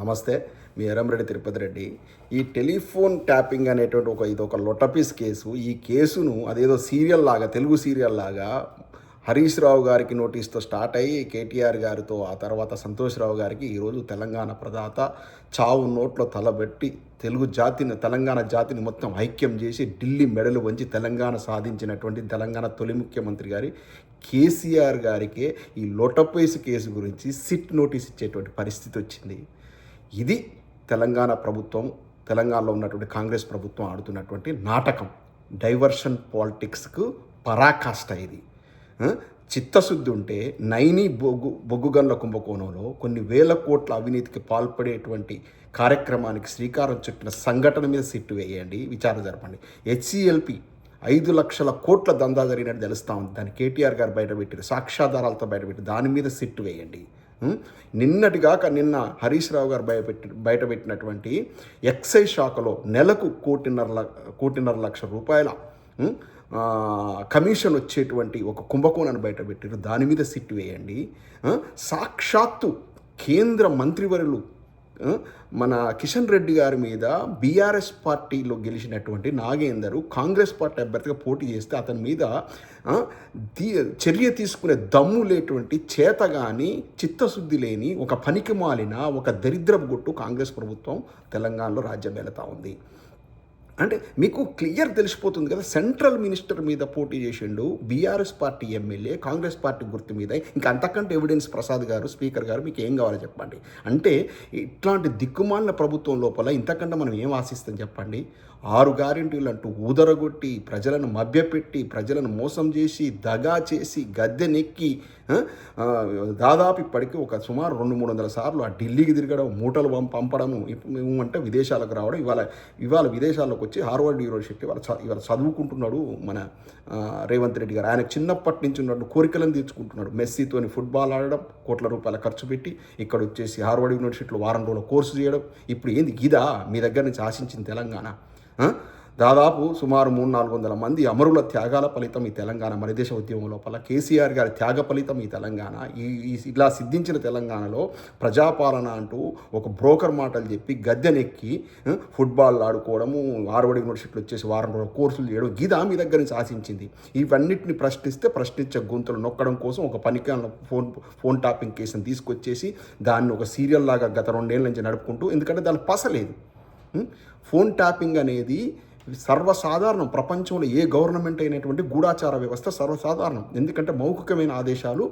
నమస్తే మీ ఎరంరెడ్డి తిరుపతి రెడ్డి. ఈ telephone tapping అనేటువంటి ఒక ఇది ఒక లొటపీస్ కేసు. ఈ కేసును అదేదో సీరియల్ లాగా తెలుగు సీరియల్ లాగా హరీష్ రావు గారికి నోటీస్తో స్టార్ట్ అయ్యి కేటీఆర్ గారితో ఆ తర్వాత సంతోష్ రావు గారికి ఈరోజు తెలంగాణ ప్రదాత చావు నోట్లో తలబెట్టి తెలుగు జాతిని తెలంగాణ జాతిని మొత్తం ఐక్యం చేసి ఢిల్లీ మెడలు వంచి తెలంగాణ సాధించినటువంటి తెలంగాణ తొలి ముఖ్యమంత్రి గారి కేసీఆర్ గారికే ఈ లొటపేసి కేసు గురించి సిట్ నోటీస్ ఇచ్చేటువంటి పరిస్థితి వచ్చింది. ఇది తెలంగాణ ప్రభుత్వం తెలంగాణలో ఉన్నటువంటి కాంగ్రెస్ ప్రభుత్వం ఆడుతున్నటువంటి నాటకం. డైవర్షన్ పాలిటిక్స్కు పరాకాష్ట ఇది. చిత్తశుద్ధి ఉంటే నైని బొగ్గు బొగ్గుగన్ల కుంభకోణంలో కొన్ని వేల కోట్ల అవినీతికి పాల్పడేటువంటి కార్యక్రమానికి శ్రీకారం చుట్టిన సంఘటన మీద సిట్టు వేయండి విచారణ జరపండి. హెచ్సిఎల్పి ఐదు లక్షల కోట్ల దందా జరిగినట్టు తెలుస్తూ ఉంది. దాన్ని కేటీఆర్ గారు బయటపెట్టారు సాక్ష్యాధారాలతో బయటపెట్టి దాని మీద సిట్టు వేయండి. నిన్నటిగాక నిన్న హరీష్ రావు గారు బయటపెట్టి బయటపెట్టినటువంటి ఎక్సైజ్ శాఖలో నెలకు కోటిన్నర కోటిన్నర లక్ష రూపాయల కమిషన్ వచ్చేటువంటి ఒక కుంభకోణాన్ని బయటపెట్టారు దాని మీద సిట్టు వేయండి. సాక్షాత్తు కేంద్ర మంత్రివర్యులు మన కిషన్ రెడ్డి గారి మీద బీఆర్ఎస్ పార్టీలో గెలిచినటువంటి నాగేందర్ కాంగ్రెస్ పార్టీ అభ్యర్థిగా పోటీ చేస్తే అతని మీద చర్య తీసుకునే దమ్ము లేటువంటి చేత కానీ చిత్తశుద్ధి లేని ఒక పనికి మాలిన ఒక దరిద్రపు గుట్టు కాంగ్రెస్ ప్రభుత్వం తెలంగాణలో రాజ్యం వెళతా ఉంది. అంటే మీకు క్లియర్ తెలిసిపోతుంది కదా సెంట్రల్ మినిస్టర్ మీద పోటీ చేసిండు BRS party MLA Congress party గుర్తు మీద. ఇంకా అంతకంటే ఎవిడెన్స్ ప్రసాద్ గారు స్పీకర్ గారు మీకు ఏం కావాలో చెప్పండి. అంటే ఇట్లాంటి దిక్కుమాలిన ప్రభుత్వం లోపల ఇంతకంటే మనం ఏం ఆశిస్తాం చెప్పండి? ఆరు గ్యారెంటీలు అంటూ ఊదరగొట్టి ప్రజలను మభ్యపెట్టి ప్రజలను మోసం చేసి దగా చేసి గద్దెనెక్కి దాదాపు ఇప్పటికీ ఒక సుమారు రెండు మూడు వందల సార్లు ఆ ఢిల్లీకి తిరగడం మూటలు పంపడము మేము అంటే విదేశాలకు రావడం ఇవాళ ఇవాళ విదేశాల్లోకి వచ్చి హార్వర్డ్ యూనివర్సిటీ వాళ్ళు ఇవాళ చదువుకుంటున్నాడు మన రేవంత్ రెడ్డి గారు. ఆయన చిన్నప్పటి నుంచి ఉన్నట్టు కోరికలను తీర్చుకుంటున్నాడు. మెస్సీతోని ఫుట్బాల్ ఆడడం కోట్ల రూపాయల ఖర్చు పెట్టి ఇక్కడ వచ్చేసి హార్వర్డ్ యూనివర్సిటీలో వారం రోజుల కోర్సు చేయడం. ఇప్పుడు ఏంది? గిదా మీ దగ్గర నుంచి ఆశించిన తెలంగాణ. దాదాపు సుమారు మూడు నాలుగు వందల మంది అమరుల త్యాగాల ఫలితం ఈ తెలంగాణ మరిదేశ ఉద్యమం లోపల. కేసీఆర్ గారి త్యాగ ఫలితం ఈ తెలంగాణ. ఈ ఇలా సిద్ధించిన తెలంగాణలో ప్రజాపాలన అంటూ ఒక బ్రోకర్ మాటలు చెప్పి గద్దెనెక్కి ఫుట్బాల్ ఆడుకోవడము హార్వర్డ్ యూనివర్సిటీలో వచ్చేసి వారం రోజుల కోర్సులు చేయడం గిదా మీ దగ్గర నుంచి ఆశించింది. ఇవన్నిటిని ప్రశ్నిస్తే ప్రశ్నించే గొంతులు నొక్కడం కోసం ఒక పనికి ఫోన్ ఫోన్ టాపింగ్ కేసుని తీసుకొచ్చేసి దాన్ని ఒక సీరియల్ లాగా గత రెండేళ్ళ నుంచి నడుపుకుంటూ ఎందుకంటే దాని పసలేదు ఫోన్ ట్యాపింగ్ అనేది సర్వసాధారణం. ప్రపంచంలో ఏ గవర్నమెంట్ అయినటువంటి గూఢాచార వ్యవస్థ సర్వసాధారణం. ఎందుకంటే మౌఖికమైన ఆదేశాలు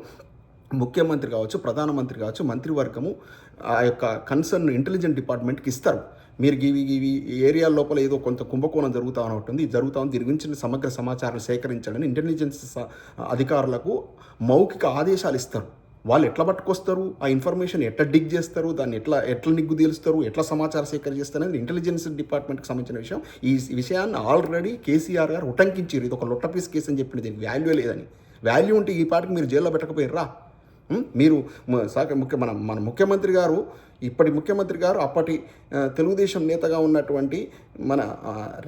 ముఖ్యమంత్రి కావచ్చు ప్రధానమంత్రి కావచ్చు మంత్రివర్గము ఆ యొక్క కన్సర్న్ ఇంటెలిజెంట్ డిపార్ట్మెంట్కి ఇస్తారు. మీరు ఇవి ఇవి ఏరియా లోపల ఏదో కొంత కుంభకోణం జరుగుతూ ఉంటుంది. జరుగుతా జరుగుతూ ఉంది. దీని గురించి సమగ్ర సమాచారం సేకరించాలని ఇంటెలిజెన్స్ అధికారులకు మౌఖిక ఆదేశాలు ఇస్తారు. వాళ్ళు ఎట్లా పట్టుకొస్తారు? ఆ ఇన్ఫర్మేషన్ ఎట్లా డిగ్ చేస్తారు? దాన్ని ఎట్లా ఎట్లా నిగ్గు తేలుస్తారు? ఎట్లా సమాచారం చేస్తారు? అనేది ఇంటెలిజెన్స్ డిపార్ట్మెంట్కి సంబంధించిన విషయం. ఈ విషయాన్ని ఆల్రెడీ కేసీఆర్ గారు ఉటంకించారు. ఇది ఒక లొట్టపీస్ కేసు అని చెప్పింది దీనికి వాల్యూ లేదని. వాల్యూ ఉంటే ఈ పాటికి మీరు జైల్లో పెట్టకపోయారా మీరు ముఖ్య మన మన ముఖ్యమంత్రి గారు ఇప్పటి ముఖ్యమంత్రి గారు అప్పటి తెలుగుదేశం నేతగా ఉన్నటువంటి మన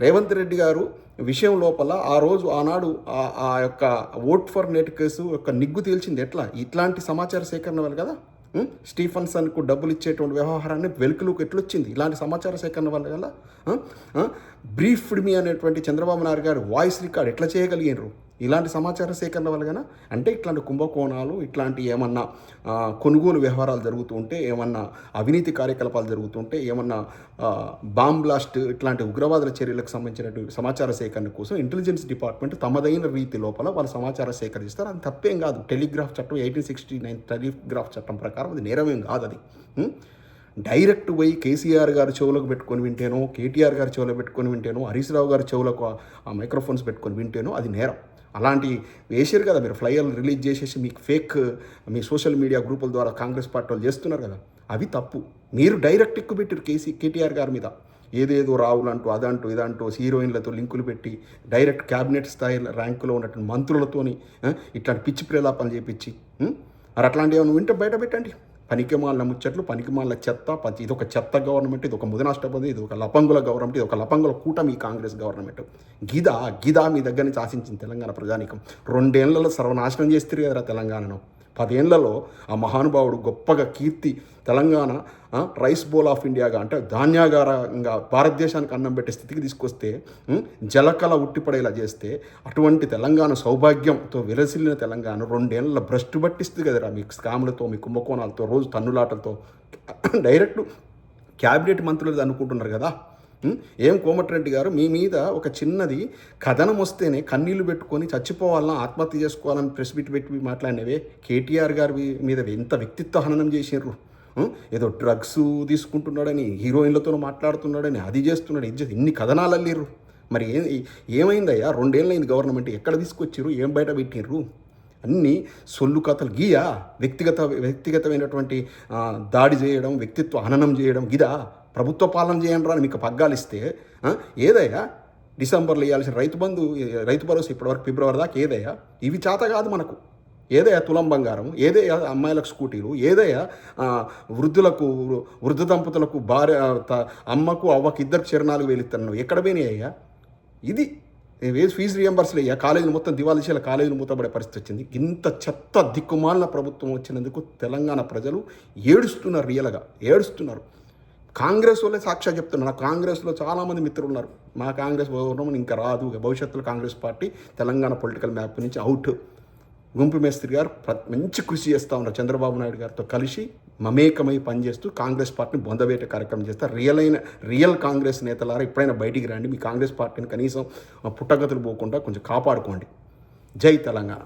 రేవంత్ రెడ్డి గారు విషయం లోపల ఆ రోజు ఆనాడు ఆ ఆ యొక్క ఓట్ ఫర్ నెట్ కేసు యొక్క నిగ్గు తేల్చింది. ఎట్లా? ఇట్లాంటి సమాచార సేకరణ వల్ల కదా స్టీఫన్సన్కు డబ్బులు ఇచ్చేటువంటి వ్యవహారాన్ని వెలుకులోకి ఎట్లొచ్చింది? ఇలాంటి సమాచార సేకరణ వల్ల కదా బ్రీఫ్డ్ మీ అనేటువంటి చంద్రబాబు నాయుడు గారు వాయిస్ రికార్డ్ ఎట్లా చేయగలిగినారు? ఇలాంటి సమాచార సేకరణ వల్ల అంటే ఇట్లాంటి కుంభకోణాలు ఇట్లాంటి ఏమన్నా కొనుగోలు వ్యవహారాలు జరుగుతూ ఉంటే ఏమన్నా అవినీతి కార్యకలాపాలు జరుగుతుంటే ఏమన్నా బాంబ్ బ్లాస్ట్ ఇట్లాంటి ఉగ్రవాదుల చర్యలకు సంబంధించినటువంటి సమాచార సేకరణ కోసం ఇంటెలిజెన్స్ డిపార్ట్మెంట్ తమదైన రీతి లోపల వాళ్ళు సమాచారం సేకరిస్తారు అది తప్పేం కాదు. టెలిగ్రాఫ్ చట్టం ఎయిటీన్ సిక్స్టీ నైన్ టెలిగ్రాఫ్ చట్టం ప్రకారం అది నేరమేం కాదు అది. డైరెక్ట్ పోయి కేసీఆర్ గారి చెవులకు పెట్టుకొని వింటేనో కేటీఆర్ గారి చెవులో పెట్టుకొని వింటేనో హరీష్ రావు గారి చెవులకు ఆ మైక్రోఫోన్స్ పెట్టుకొని వింటేనో అది నేరం. అలాంటి వేసారు కదా మీరు ఫ్లైయర్లు రిలీజ్ చేసేసి మీకు ఫేక్ మీ సోషల్ మీడియా గ్రూపుల ద్వారా కాంగ్రెస్ పార్టీ వాళ్ళు చేస్తున్నారు కదా అవి తప్పు. మీరు డైరెక్ట్ ఎక్కుపెట్టారు కేసీ కేటీఆర్ గారి మీద. ఏదేదో రావులు అంటూ అదంటూ ఇదంటూ హీరోయిన్లతో లింకులు పెట్టి డైరెక్ట్ క్యాబినెట్ స్థాయి ర్యాంకులో ఉన్నటువంటి మంత్రులతోని ఇట్లాంటి పిచ్చి ప్రేలాపాలు చేపించి మరి అట్లాంటివి ఏమైనా వింటే బయట పెట్టండి. పనికిమాల ముచ్చట్లు పనికిమాల చెత్త ప- ఇది ఒక చెత్త గవర్నమెంట్ ఇది ఒక ముదనాష్టపతి ఇది ఒక లపంగుల గవర్నమెంట్ ఇది ఒక లపంగుల కూటమి కాంగ్రెస్ గవర్నమెంట్. గిదా గిదా మీ దగ్గర నుంచి ఆశించింది తెలంగాణ ప్రజానికం. రెండేళ్ళలో సర్వనాశనం చేస్తారు కదరా తెలంగాణను. పదేళ్ళలో ఆ మహానుభావుడు గొప్పగా కీర్తి తెలంగాణ రైస్ బౌల్ ఆఫ్ ఇండియాగా అంటే ధాన్యాగారంగా భారతదేశానికి అన్నం పెట్టే స్థితికి తీసుకొస్తే జలకళ ఉట్టిపడేలా చేస్తే అటువంటి తెలంగాణ సౌభాగ్యంతో విరసిల్లిన తెలంగాణ రెండేళ్ళ భ్రష్టు పట్టిస్తుంది కదరా మీ స్కాములతో మీ కుంభకోణాలతో రోజు తన్నులాటలతో. డైరెక్ట్ క్యాబినెట్ మంత్రులు అనుకుంటున్నారు కదా? ఏం కోమటిరెడ్డి గారు మీ మీద ఒక చిన్నది కథనం వస్తేనే కన్నీళ్ళు పెట్టుకొని చచ్చిపోవాలని ఆత్మహత్య చేసుకోవాలని ప్రెస్ బిట్ పెట్టి మాట్లాడినవే. కేటీఆర్ గారి మీద ఎంత వ్యక్తిత్వ హననం చేసినారు ఏదో డ్రగ్స్ తీసుకుంటున్నాడని హీరోయిన్లతో మాట్లాడుతున్నాడని అది చేస్తున్నాడు ఇది ఇన్ని కథనాలు అల్లిర్రు. మరి ఏ ఏమైందయ్యా? రెండేళ్ళైంది గవర్నమెంట్ ఎక్కడ తీసుకొచ్చిర్రు? ఏం బయట పెట్టిర్రు? అన్నీ సొల్లు కథలు గీయా? వ్యక్తిగత వ్యక్తిగతమైనటువంటి దాడి చేయడం వ్యక్తిత్వ హననం చేయడం గిదా? ప్రభుత్వ పాలన చేయండి అని మీకు పగ్గాలు ఇస్తే ఏదయ్యా? డిసెంబర్లో ఇవ్వాల్సిన రైతు బంధు రైతు భరోసా ఇప్పటివరకు ఫిబ్రవరి దాకా ఏదయ్యా? ఇవి చేత కాదు మనకు. ఏదయ్యా తులం బంగారం? ఏదయ్యా అమ్మాయిలకు స్కూటీలు? ఏదయ్యా వృద్ధులకు వృద్ధ దంపతులకు భార్య త- అమ్మకు అవ్వకు ఇద్దరు చిరణాలు వేలిస్తాను ఎక్కడ పోయినాయ్యా ఇది. వేసి ఫీజు రియంబర్స్లు అయ్యా కాలేజీలు మొత్తం దివాళీశాల కాలేజీలు మూతపడే పరిస్థితి వచ్చింది. ఇంత చెత్త దిక్కుమాలిన ప్రభుత్వం వచ్చినందుకు తెలంగాణ ప్రజలు ఏడుస్తున్నారు రియల్గా. ఏడుస్తున్నారు. కాంగ్రెస్ వాళ్ళే సాక్ష్యాలు చెప్తున్నారు. నా కాంగ్రెస్లో చాలామంది మిత్రులు ఉన్నారు మా కాంగ్రెస్ గవర్నమెంట్ ఇంకా రాదు. భవిష్యత్తులో Congress party Telangana political map నుంచి అవుట్. గుంపు మేస్త్రి గారు మంచి కృషి చేస్తూ ఉన్నారు. చంద్రబాబు నాయుడు గారితో కలిసి మమేకమై పనిచేస్తూ కాంగ్రెస్ పార్టీని బొందవేట కార్యక్రమం చేస్తారు. రియల్ అయిన రియల్ కాంగ్రెస్ నేతలారా ఎప్పుడైనా బయటికి రండి. మీ కాంగ్రెస్ పార్టీని కనీసం పుట్టగతులు పోకుండా కొంచెం కాపాడుకోండి. జై తెలంగాణ.